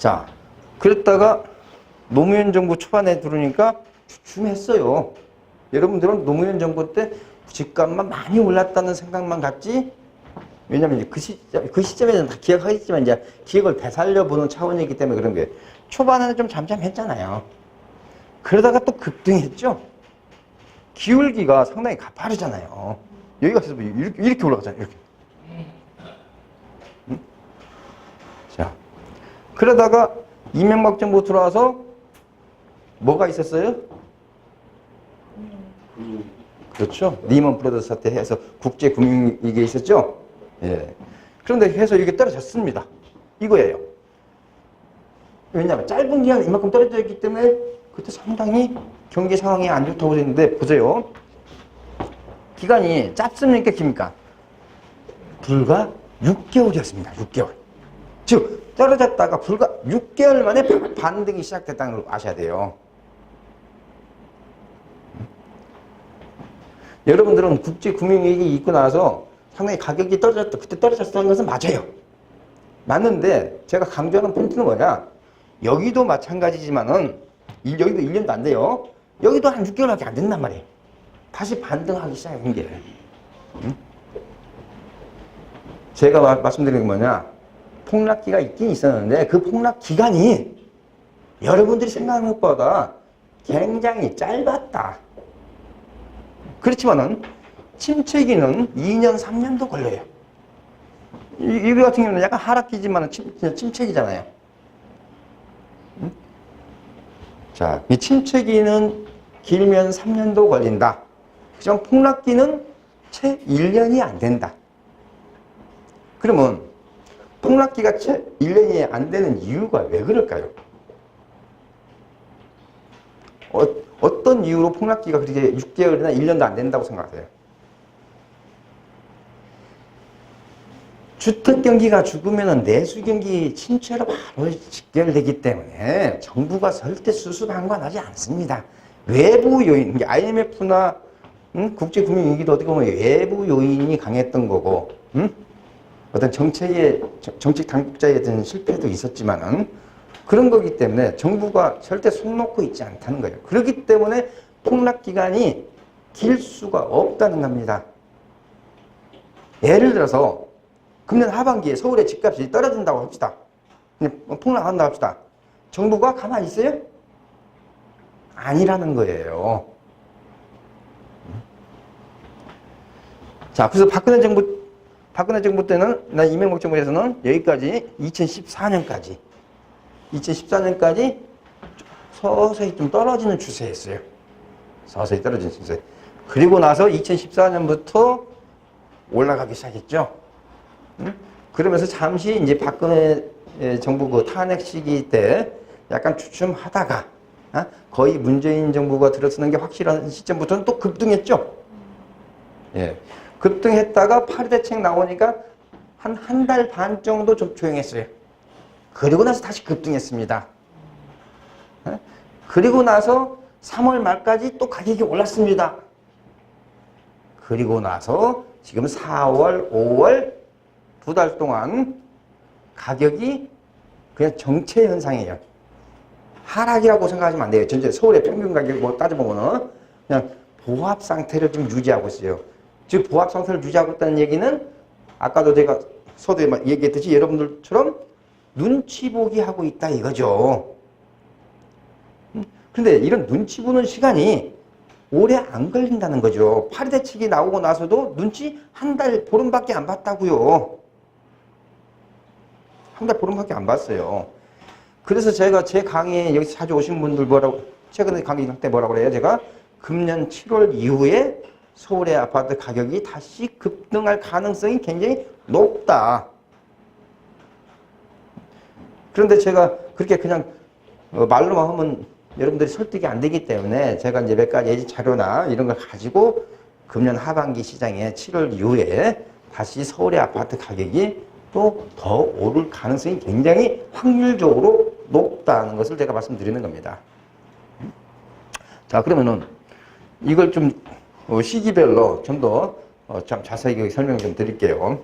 자, 그랬다가 노무현 정부 초반에 들어오니까 주춤했어요. 여러분들은 노무현 정부 때 집값만 많이 올랐다는 생각만 갖지 왜냐면 그 시점, 그 시점에는 다 기억하겠지만 이제 기억을 되살려 보는 차원이기 때문에 그런 게 초반에는 좀 잠잠했잖아요. 그러다가 또 급등했죠. 기울기가 상당히 가파르잖아요. 여기가 있어서 이렇게, 이렇게 올라가잖아요. 이렇게. 응? 자, 그러다가 이명박 정부 들어와서 뭐가 있었어요? 그렇죠. 리먼 브라더스 사태 해서 국제 금융 위기 있었죠. 예. 그런데 해서 이게 떨어졌습니다. 이거예요. 왜냐하면 짧은 기간 이만큼 떨어져 있기 때문에 그때 상당히 경기 상황이 안 좋다고 했는데 보세요. 기간이 짧습니까 깁니까? 불과 6개월이었습니다. 6개월. 즉 떨어졌다가 불과 6개월 만에 바- 반등이 시작됐다는 걸 아셔야 돼요. 여러분들은 국제 금융위기 있고 나서 상당히 가격이 떨어졌다. 그때 떨어졌다는 것은 맞아요. 맞는데 제가 강조하는 포인트는 뭐냐? 여기도 마찬가지지만은 일- 여기도 1년도 안 돼요. 여기도 한 6개월밖에 안 된단 말이에요. 다시 반등하기 시작한 게. 응? 제가 마- 말씀드리는 게 뭐냐? 폭락기가 있긴 있었는데 그 폭락 기간이 여러분들이 생각하는 것보다 굉장히 짧았다. 그렇지만은 침체기는 2년, 3년도 걸려요. 이, 이거 같은 경우는 약간 하락기지만 침체기잖아요. 응? 자, 이 침체기는 길면 3년도 걸린다. 하지만 폭락기는 채 1년이 안 된다. 그러면 폭락기가 채 1년이 안 되는 이유가 왜 그럴까요? 어, 어떤 이유로 폭락기가 그렇게 6개월이나 1년도 안 된다고 생각하세요? 주택 경기가 죽으면 내수 경기 침체로 바로 직결되기 때문에 정부가 절대 수수방관하지 않습니다. 외부 요인, IMF나 음? 국제금융위기도 어떻게 보면 외부 요인이 강했던 거고, 음? 어떤 정책의 정- 정책 당국자의 어떤 실패도 있었지만은 그런 거기 때문에 정부가 절대 손 놓고 있지 않다는 거예요. 그렇기 때문에 폭락 기간이 길 수가 없다는 겁니다. 예를 들어서 금년 하반기에 서울의 집값이 떨어진다고 합시다. 그냥 폭락한다고 합시다. 정부가 가만히 있어요? 아니라는 거예요. 자, 그래서 박근혜 정부, 박근혜 정부 때는, 나 이명박 정부에서는 여기까지 2014년까지, 2014년까지 서서히 좀 떨어지는 추세였어요. 서서히 떨어지는 추세. 그리고 나서 2014년부터 올라가기 시작했죠. 응? 그러면서 잠시 이제 박근혜 예, 정부 그 탄핵 시기 때 약간 주춤하다가 어? 거의 문재인 정부가 들어서는 게 확실한 시점부터는 또 급등했죠. 예. 급등했다가 파리 대책 나오니까 한 한 달 반 정도 좀 조용했어요. 그리고 나서 다시 급등했습니다. 예? 그리고 나서 3월 말까지 또 가격이 올랐습니다. 그리고 나서 지금 4월, 5월 두 달 동안 가격이 그냥 정체 현상이에요. 하락이라고 생각하시면 안 돼요. 전체 서울의 평균 가격 뭐 따져보면은 그냥 보합 상태를 좀 유지하고 있어요. 즉 상태를 유지하고 있다는 얘기는 아까도 제가 서두에 막 얘기했듯이 여러분들처럼 눈치 보기 하고 있다 이거죠. 음, 근데 이런 눈치 보는 시간이 오래 안 걸린다는 거죠. 파리 대책이 나오고 나서도 눈치 한 달 보름밖에 안 봤다고요. 한 달 보름밖에 안 봤어요. 그래서 제가 제 강의에 여기 자주 오신 분들 뭐라고 최근에 강의 때 뭐라고 그래요? 제가 금년 7월 이후에 서울의 아파트 가격이 다시 급등할 가능성이 굉장히 높다. 그런데 제가 그렇게 그냥 어, 말로만 하면 여러분들이 설득이 안 되기 때문에 제가 이제 몇 가지 예지 자료나 이런 걸 가지고 금년 하반기 시장에 7월 이후에 다시 서울의 아파트 가격이 또 더 오를 가능성이 굉장히 확률적으로 높다는 것을 제가 말씀드리는 겁니다. 자, 그러면은 이걸 좀 어, 시기별로 좀더 어, 좀 자세히 설명 좀 드릴게요.